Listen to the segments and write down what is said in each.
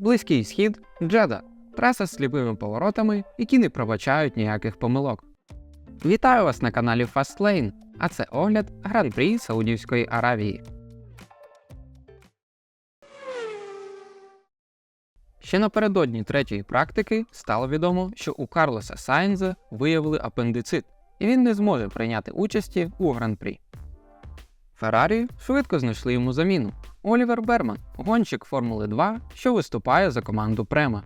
близький схід, Джеда, траса з сліпими поворотами, які не пробачають ніяких помилок. Вітаю вас на каналі Fastlane, а це огляд Гран-прі Саудівської Аравії. Ще напередодні третьої практики стало відомо, що у Карлоса Сайнза виявили апендицит, і він не зможе прийняти участі у гран-прі. Феррарі швидко знайшли йому заміну. Олівер Берман, гонщик Формули 2, що виступає за команду Према.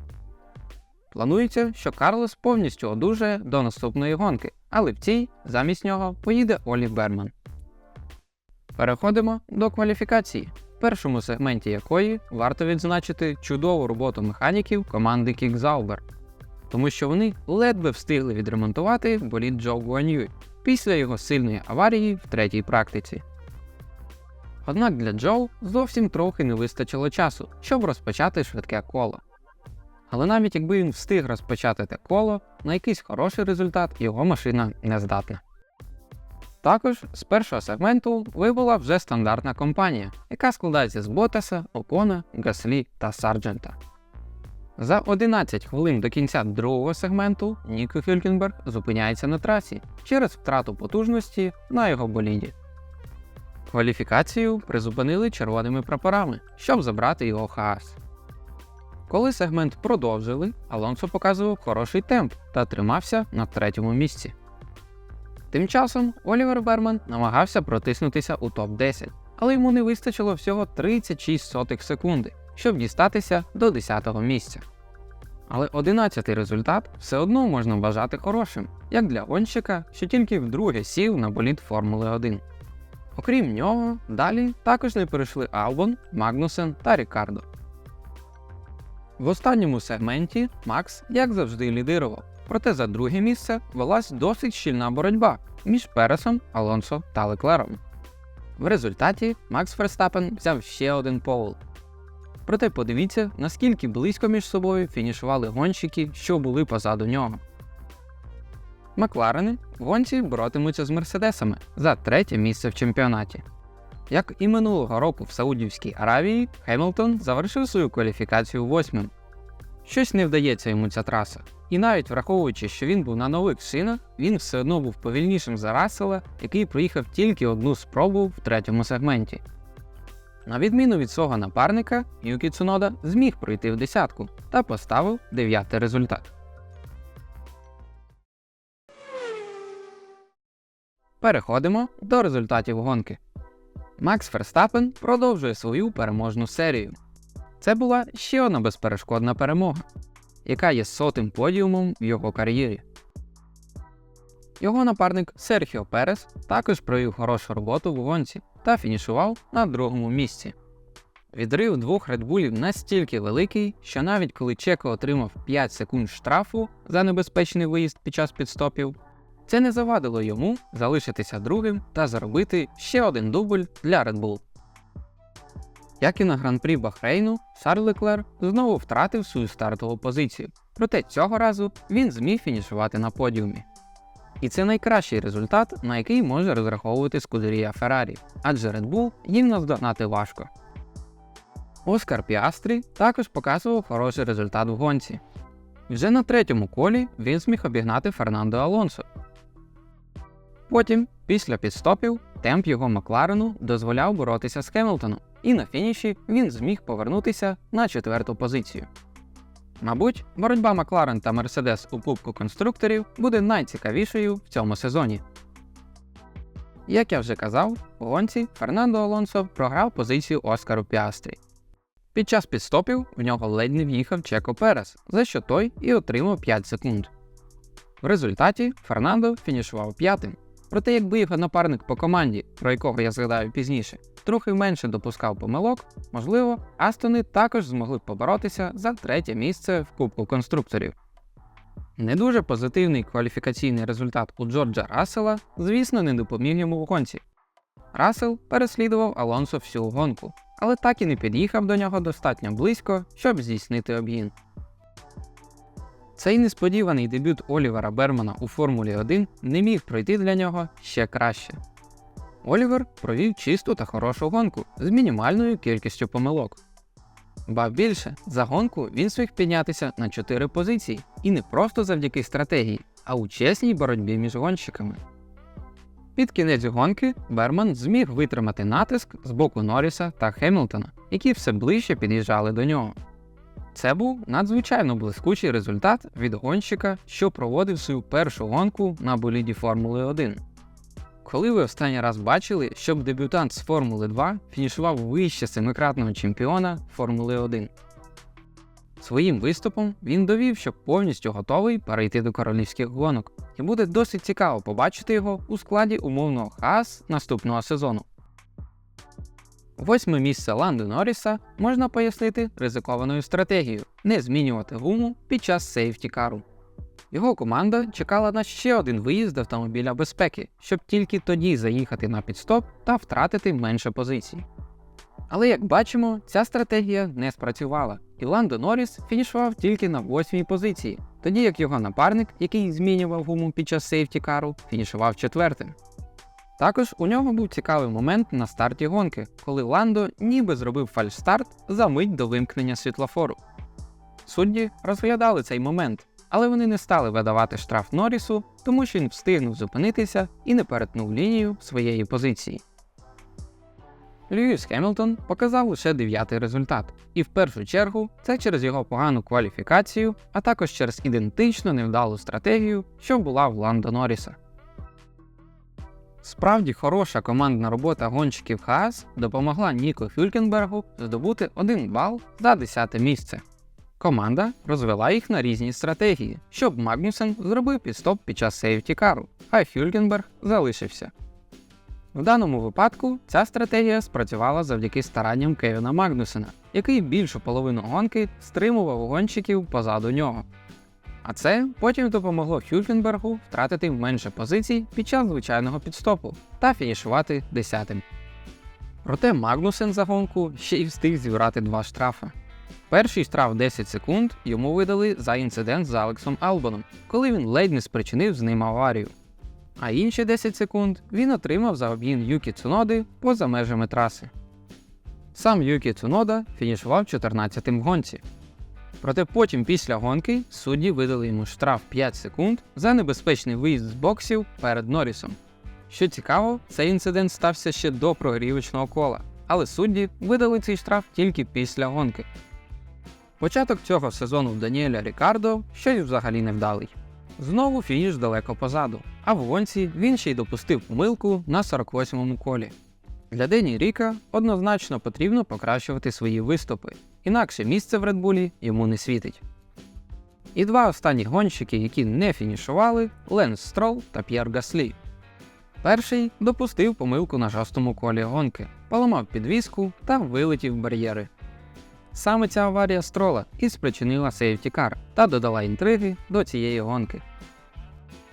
Планується, що Карлос повністю одужає до наступної гонки, але в цій замість нього поїде Олі Берман. Переходимо до кваліфікації, в першому сегменті якої варто відзначити чудову роботу механіків команди Кікзаубер, тому що вони ледве встигли відремонтувати болід Джо Гуан'юй після його сильної аварії в третій практиці. Однак для Джоу зовсім трохи не вистачило часу, щоб розпочати швидке коло. Але навіть якби він встиг розпочати те коло, на якийсь хороший результат його машина не здатна. Також з першого сегменту вибула вже стандартна компанія, яка складається з Ботаса, Окона, Гаслі та Сарджента. За 11 хвилин до кінця другого сегменту Ніко Хюлькенберг зупиняється на трасі через втрату потужності на його боліді. Кваліфікацію призупинили червоними прапорами, щоб забрати його хаас. Коли сегмент продовжили, Алонсо показував хороший темп та тримався на третьому місці. Тим часом Олівер Берман намагався протиснутися у топ-10, але йому не вистачило всього 36 сотих секунди, щоб дістатися до 10-го місця. Але 11-й результат все одно можна вважати хорошим, як для гонщика, що тільки вдруге сів на болід Формули 1. Окрім нього, далі також не перейшли Албон, Магнусен та Рікардо. В останньому сегменті Макс, як завжди, лідирував, проте за друге місце велась досить щільна боротьба між Пересом, Алонсо та Леклером. В результаті Макс Ферстапен взяв ще один поул. Проте подивіться, наскільки близько між собою фінішували гонщики, що були позаду нього. Макларени в гонці боротимуться з Мерседесами за третє місце в чемпіонаті. Як і минулого року в Саудівській Аравії, Хемілтон завершив свою кваліфікацію восьмим. Щось не вдається йому ця траса, і навіть враховуючи, що він був на нових шинах, він все одно був повільнішим за Рассела, який проїхав тільки одну спробу в третьому сегменті. На відміну від свого напарника, Юкі Цунода зміг пройти в десятку та поставив дев'ятий результат. Переходимо до результатів гонки. Макс Ферстапен продовжує свою переможну серію. Це була ще одна безперешкодна перемога, яка є сотим подіумом в його кар'єрі. Його напарник Серхіо Перес також провів хорошу роботу в гонці та фінішував на другому місці. Відрив двох редбулів настільки великий, що навіть коли Чеко отримав 5 секунд штрафу за небезпечний виїзд під час підстопів, це не завадило йому залишитися другим та заробити ще один дубль для Red Bull. Як і на гран-прі Бахрейну, Шарль Леклер знову втратив свою стартову позицію, проте цього разу він зміг фінішувати на подіумі. І це найкращий результат, на який може розраховувати Скудерія Феррарі, адже Red Bull їм наздогнати важко. Оскар Піастрі також показував хороший результат в гонці. Вже на третьому колі він зміг обігнати Фернандо Алонсо. Потім, після підстопів, темп його Макларену дозволяв боротися з Хемілтоном, і на фініші він зміг повернутися на четверту позицію. Мабуть, боротьба Макларен та Мерседес у Кубку конструкторів буде найцікавішою в цьому сезоні. Як я вже казав, у гонці Фернандо Алонсо програв позицію Оскару Піастрі. Під час підстопів в нього ледь не в'їхав Чеко Перес, за що той і отримав 5 секунд. В результаті Фернандо фінішував п'ятим. Проте, якби його напарник по команді, про якого я згадаю пізніше, трохи менше допускав помилок, можливо, Астони також змогли б поборотися за третє місце в Кубку конструкторів. Не дуже позитивний кваліфікаційний результат у Джорджа Рассела, звісно, не допоміг йому в гонці. Рассел переслідував Алонсо всю гонку, але так і не під'їхав до нього достатньо близько, щоб здійснити обгін. Цей несподіваний дебют Олівера Бермана у Формулі 1 не міг пройти для нього ще краще. Олівер провів чисту та хорошу гонку з мінімальною кількістю помилок. Ба більше, за гонку він зміг піднятися на 4 позиції, і не просто завдяки стратегії, а у чесній боротьбі між гонщиками. Під кінець гонки Берман зміг витримати натиск з боку Норріса та Хемілтона, які все ближче під'їжджали до нього. Це був надзвичайно блискучий результат від гонщика, що проводив свою першу гонку на боліді Формули 1. Коли ви останній раз бачили, щоб дебютант з Формули 2 фінішував вище семикратного чемпіона Формули 1? Своїм виступом він довів, що повністю готовий перейти до королівських гонок, і буде досить цікаво побачити його у складі умовного Хаас наступного сезону. Восьме місце Ланду Норріса можна пояснити ризикованою стратегією не змінювати гуму під час сейфті-кару. Його команда чекала на ще один виїзд автомобіля безпеки, щоб тільки тоді заїхати на підстоп та втратити менше позицій. Але як бачимо, ця стратегія не спрацювала, і Ландо Норріс фінішував тільки на восьмій позиції, тоді як його напарник, який змінював гуму під час сейфті-кару, фінішував четвертим. Також у нього був цікавий момент на старті гонки, коли Ландо ніби зробив фальшстарт за мить до вимкнення світлофору. Судді розглядали цей момент, але вони не стали видавати штраф Норрісу, тому що він встигнув зупинитися і не перетнув лінію своєї позиції. Льюіс Хемілтон показав лише дев'ятий результат, і в першу чергу це через його погану кваліфікацію, а також через ідентично невдалу стратегію, що була в Ландо Норріса. Справді хороша командна робота гонщиків Хаас допомогла Ніко Фюлькенбергу здобути 1 бал за 10 місце. Команда розвела їх на різні стратегії, щоб Магнюсен зробив підстоп під час сейфті кару, а Фюлькенберг залишився. В даному випадку ця стратегія спрацювала завдяки старанням Кевіна Магнусена, який більшу половину гонки стримував гонщиків позаду нього. А це потім допомогло Хюлькенбергу втратити менше позицій під час звичайного підстопу та фінішувати десятим. Проте Магнусен за гонку ще й встиг зібрати два штрафи. Перший штраф 10 секунд йому видали за інцидент з Алексом Албоном, коли він ледь не спричинив з ним аварію. А інші 10 секунд він отримав за об'їн Юкі Цуноди поза межами траси. Сам Юкі Цунода фінішував 14-тим в гонці. Проте потім після гонки судді видали йому штраф 5 секунд за небезпечний виїзд з боксів перед Норрісом. Що цікаво, цей інцидент стався ще до прогрівочного кола, але судді видали цей штраф тільки після гонки. Початок цього сезону в Даніеля Рікардо щось взагалі невдалий. Знову фініш далеко позаду, а в гонці він ще й допустив помилку на 48-му колі. Для Дені Ріка однозначно потрібно покращувати свої виступи, інакше місце в Редбулі йому не світить. І два останні гонщики, які не фінішували Ленс Строл та П'єр Гаслі. Перший допустив помилку на жорсткому колі гонки, поламав підвіску та вилетів бар'єри. Саме ця аварія строла і спричинила сейфтікар та додала інтриги до цієї гонки.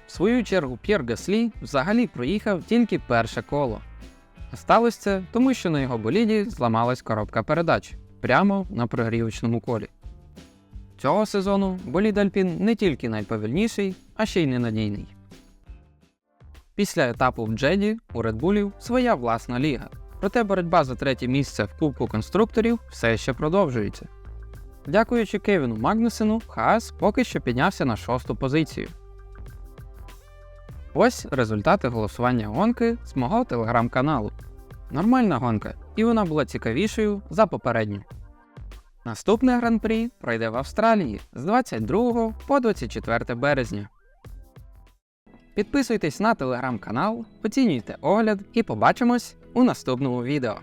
В свою чергу П'єр Гаслі взагалі проїхав тільки перше коло. Сталося це тому, що на його боліді зламалась коробка передач прямо на прогрівочному колі. Цього сезону болід Альпін не тільки найповільніший, а ще й ненадійний. Після етапу в Джеді у Редбулів своя власна ліга, проте боротьба за третє місце в Кубку конструкторів все ще продовжується. Дякуючи Кевіну Магнусену, Хаас поки що піднявся на шосту позицію. Ось результати голосування гонки з мого телеграм-каналу. Нормальна гонка, і вона була цікавішою за попередню. Наступне гран-прі пройде в Австралії з 22 по 24 березня. Підписуйтесь на телеграм-канал, оцінюйте огляд і побачимось у наступному відео.